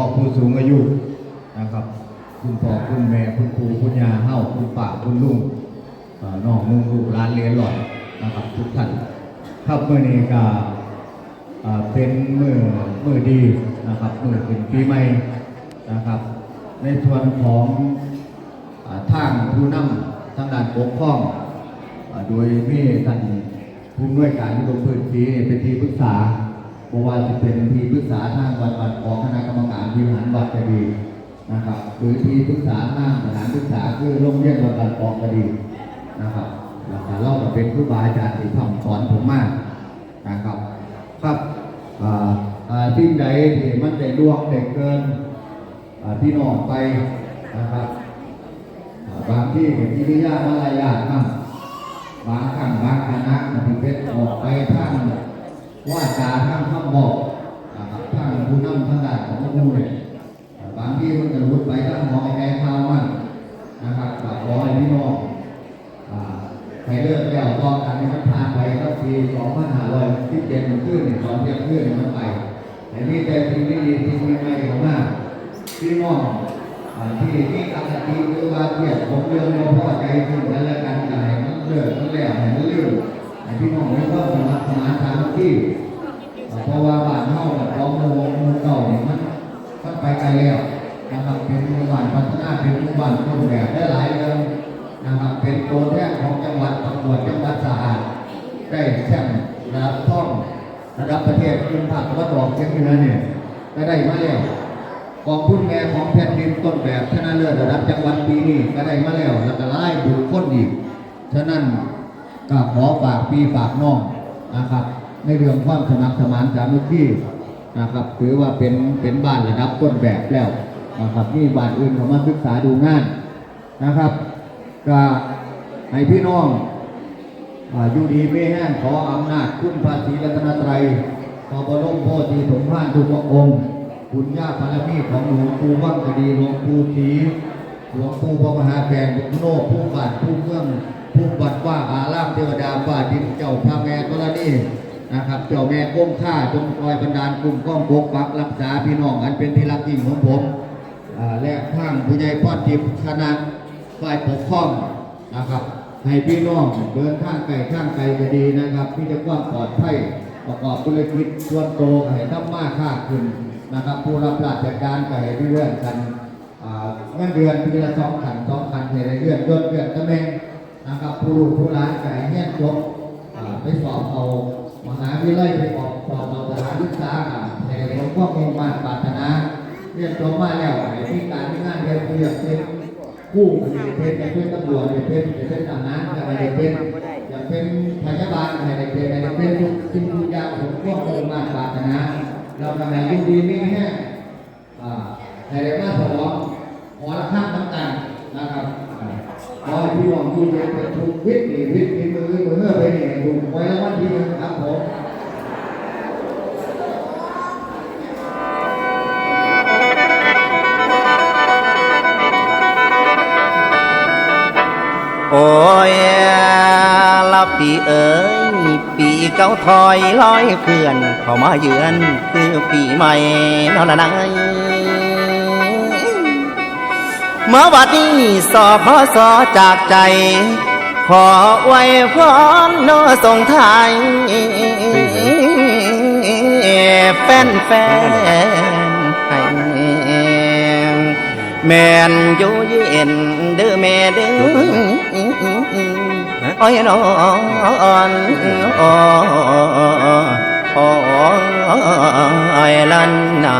าะผู้สูงอายุนะครับ คุณพ่อคุณแม่คุณปู่คุณยาเฮาคุณป้าคุณลุงน้องนุ่งลูกหลานเรียนหลอดนะครับทุกท่านครับเมื่อนี้ก็เอ่อเป็นมือมือดีนะครับมือเป็นปีใหม่นะครับ ในส่วนของอ่าทางผู้นำทางด้านปกครองโดยมีท่านผู้อำนวยการที่ลงพื้นที่เป็นที่ปรึกษา เพราะว่าจะเป็นที่ปรึกษาทางวัดวัดของคณะกรรมการบริหารวัดก็ดีนะครับหรือที่ปรึกษาทางสถานปรึกษาคือโรงเรียนวัดวัดกองก็ดีนะครับแล้วก็เราก็เป็นครูบาอาจารย์ที่ทำสอนผมมากนะครับครับอ่าอ่าสิ่งใดที่มันได้ล่วงได้เกินอ่าพี่น้องไปนะครับบางที่เห็นวิริยะมารยาทบ้างบางครั้งบางคณะมันเป็นออกไปทาง ว่าจาทางคำบอกทางผู้นำทางด้านของผู้เนี่ยบางที่มันจะรุดไปทางหมอแม่ข่าวมั่งนะครับก็ขอให้พี่น้องให้เลิกแล้วต่อกันให้มันผ่านไปก็ปี2517มันขึ้นเนี่ยตอนเทียงขึ้นมันไปแต่นี่แต่สิ่งที่ดีสิ่งใหม่ของมากพี่น้องที่ที่ตั้งสติหรือว่าเทียบผมเรื่องเราพอใจซึ่งกันและกันกันให้มันเลิกมันแล้วให้มันเลื่อน ให้พี่น้องมีความสมัครสมานสามัคคีอ่เพราะว่าบ้านเฮาแบบร้องโมงโมเก่าเนี่ยมันมันไปไกลแล้วนะครับเป็นหมู่บ้านพัฒนาเป็นหมู่บ้านต้นแบบได้หลายเรื่องนะครับเป็นตัวแทนของจังหวัดประกวดจังหวัดสะอาดได้แชมป์ระดับท่องระดับประเทศขึ้นภาคตะวันออกเฉียงเหนือเนี่ยก็ได้มาแล้วกองทุนแม่ของแผ่นดินต้นแบบชนะเลิศระดับจังหวัดปีนี้ก็ได้มาแล้วแล้วก็ไล่บุญคนอีกฉะนั้น ก็ขอฝากปีฝากน้องนะครับ ในเรื่องความสมัครสมานสามัคคีนะครับ ถือว่าเป็นเป็นบ้านระดับต้นแบบแล้วนะครับนี่บ้านอื่นเขามาศึกษาดูงานนะครับก็ให้พี่น้องอายู่ดีไม่แห้งขออำนาจคุณภาษีรัตนตรัยขอบรมโพธิสมภารทุกพระองค์คุณย่าพารมีของหลวงปู่วังกดีหลวงปู่ทีหลวงปู่พระมหาแปลงบุญโนผู้บาทผู้เมือง จ้าพระแม่กรณีนะครับ เจ้าแม่ก้มข้าจงคอยบันดาลกลุ่มก้องปกปักรักษาพี่น้องอันเป็นที่รักยิ่งของผมและข้างผู้ใหญ่พ่อทิพย์คณะฝ่ายปกครองนะครับให้พี่น้องเดินข้างไกลข้างไกลก็ดีนะครับที่จะความปลอดภัยประกอบธุรกิจส่วนโตวให้ทำมากค่าขึ้นนะครับ ผู้รับราชการก็ให้เลื่อนกันเงินเดือนปีละสองขันสองขันให้ได้เลื่อนยศเลื่อนตำแหน่งนะครับผู้ลูกผู้หลานก็ให้เงี้ยจบ ไปสอบเอามหาวิทยาลัยไปสอบสอบเอาสถานศึกษาอะให้ได้ผลความมุ่งมั่นปรารถนาเรียนจบมาแล้วให้มีการมีงานเรียนเรียนเป็นผู้เป็นอยากเป็นตำรวจเป็นเป็นทหารอยากเป็นอยากเป็นพยาบาลอยากเป็นอยากเป็นทุกสิ่งทุกอย่างผมก็คงมาปรารถนาเราทำให้ยินดีไม่แห้งอ่ให้ได้มาฉลองขอละข้างน้ำตาลนะครับขอให้พี่น้องที่เป็นทุกวิทย์วิทย์มี ไปเนี่ยถูกไว้แล้ววันที่หนึ่งครับผมโอ้ยละปีเอ๋ยปีเก่าถอยลอยเพื่อน เข้ามาเยือนคือปีใหม่นอนนายเมื่อวันนี้สอบพอสอจากใจ ขอไว้พรโนส่งไทายแฟนแฟนให้แม่นอยู่เย็นเด้อแม่เด้อโอ้ยนอนอ้อยลันนา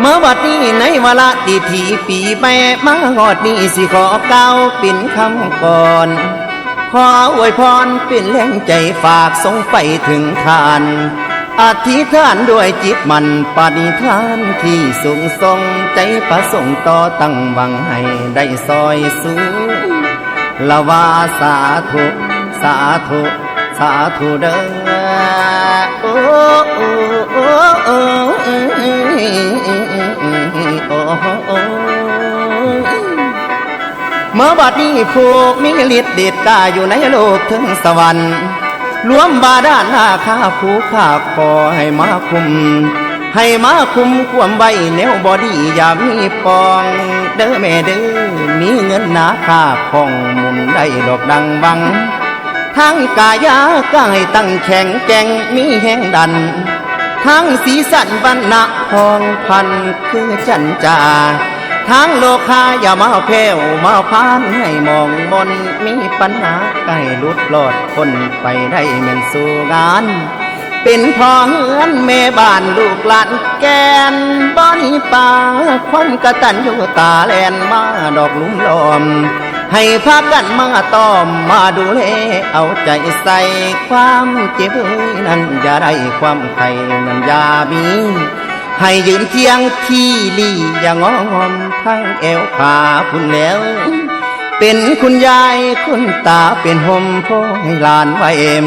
เมื่อวัดนี้ในวลาระดีทีปีแม่มาหอดนี้สิขอเก้าปิ่นคำก่อนขออวยพรเป็นแรงใจฝากส่งไปถึงทานอธิษฐานด้วยจิตมันปณิธานที่สูงส่งใจประสงค์ต่อตั้งหวังให้ได้ซอยสูงละวาสาธุ สาธุ สาธุเด้อโอ้โอ้โอ้โอ้โอ้โอ้เมื่อบัดนี้ผูกมีฤทธิ์เดชกาอยู่ในโลกถึงสวรรค์รวมบาดาลหน้าข้าผู้ข้าขอให้มาคุม ให้มาคุมความไว้แนวบอดีอย่ามีปอง เด้อแม่เด้อมีเงินหนาค่าของมุนได้ดอกดังบัง ทั้งกายาก็ให้ตั้งแข็งแก่งมีแห่งดัน ทั้งสีสันบรรณะพองพันคือจันจาทั้งโลคาอย่ามาแผ่วมาพานให้มองบนมีปัญหาใกล้ลุดลอดคนไปได้แม่นสู่งาน เป็นพ่อเฮือนแม่บ้านลูกหลานแกนบ้านีป่าความกระตันอยู่ตาแลนมาดอกลุ่มลอม ให้พากันมาต้อมมาดูแลเอาใจใส่ความเจ็บนั้นอย่าได้ความไข่นั้นอย่ามีให้ยืนเคียงที่ลี่อย่างงอมทั้งเอวขาพุ่นแล้ว เป็นคุณยายคุณตาเป็นห่มพ่อให้หลานไว้เอ็ม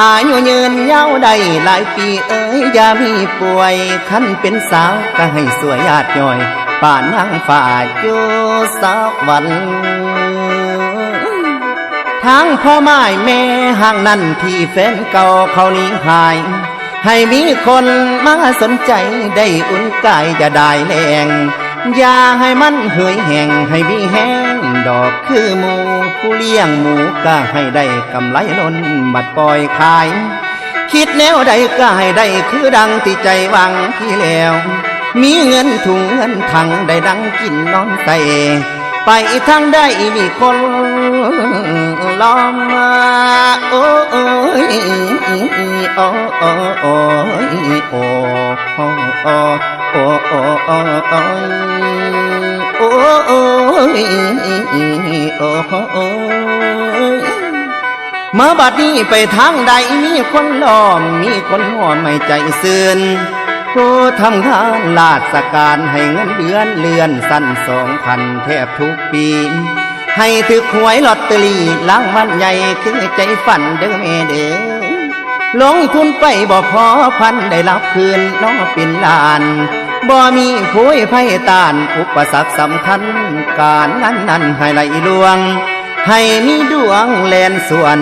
อายุยืนยาวได้หลายปีเอ้ยอย่ามีป่วย คันเป็นสาวก็ให้สวยยาดย่อย ป่านนางฝ่าอยู่สวรรค์ทั้งพ่อไม้แม่ห่างนั้นที่แฟนเก่าเขานี้หาย ให้มีคนมาสนใจได้อุ่นกายจะได้แรงอย่าให้มันเหยแห้งให้มีแห้งดอกคือหมูผู้เลี้ยงหมูก็ให้ได้กำไรล้นบัดปล่อยขาย คิดแนวใดก็ให้ได้คือดังที่ใจหวังที่แล้ว มีเงินถุงเงินถังได้ดังกินนอนใส่ไปทางได้มีคนล้อมมาโอ้ยโอ้ยโอ้ยโอ้ยโอ้ยโอ้ยมาบัดนี้ไปทางใดมีคนล้อมมีคนหัวไม่ใจซื่น ผู้ทำงานลาดสการให้เงินเดือนเลื่อนสั้นสองพันแทบทุกปี ให้ถือหวยลอตเตอรี่ล้างวันใหญ่คือใจฝันเด้อแม่เด้อลงทุนไปบ่พอพันได้รับคืนน้องเป็นลานบ่มีผู้ไพ่ตานอุปสรรคสำคัญ การนั้นนั้นให้ไหลลวง ให้มีดวงแลนส่วน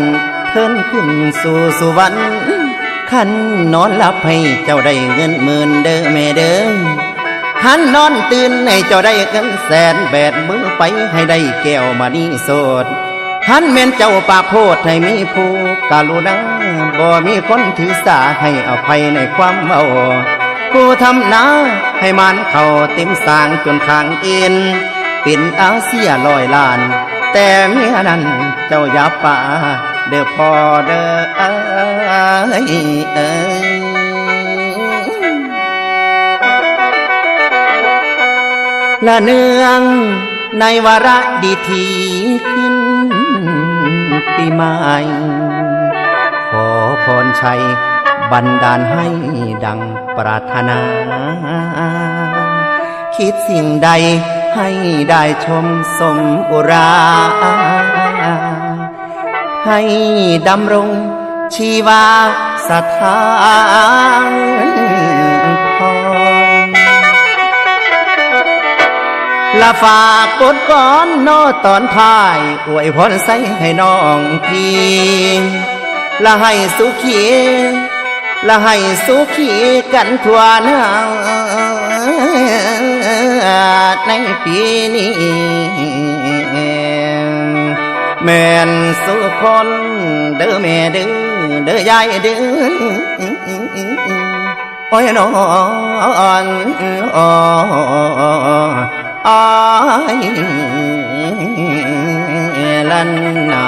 เทินขึ้นสู่สุวรรณ ขันนอนหลับให้เจ้าได้เงินหมื่นเด้อแม่เด้อขันนอนตื่นให้เจ้าได้เงินแสนแบดมือไปให้ได้แก้วมานีโสดขันแม่นเจ้าปากโพดให้มีผู้การุณาบ่มีคนถือสาให้อภัยในความเมาผู้ทำนาให้มันเข้าเต็มสางจนขางเอ็นเป็นอาเซียลอยล้าน แต่เมียนั้นเจ้าอย่าป่า เด้อพ่อเด้อเอ้ยเอ้ยละเนืองในวาระดีทีขึ้นปีใหม่ขอพรชัยบันดาลให้ดังปรารถนา คิดสิ่งใดให้ได้ชมสมอุรา ให้ดำรงชีวาสถานพรละฝากกดก้อนโนตอนท้ายอวยพรใส่ให้น้องพี่ละให้สุขีละให้สุขีกันทั่วหน้าในปีนี้ แม่นสุคนเด้อแม่เด้อเด้อยายเด้อโอ้ยนอนอ้ายลันนา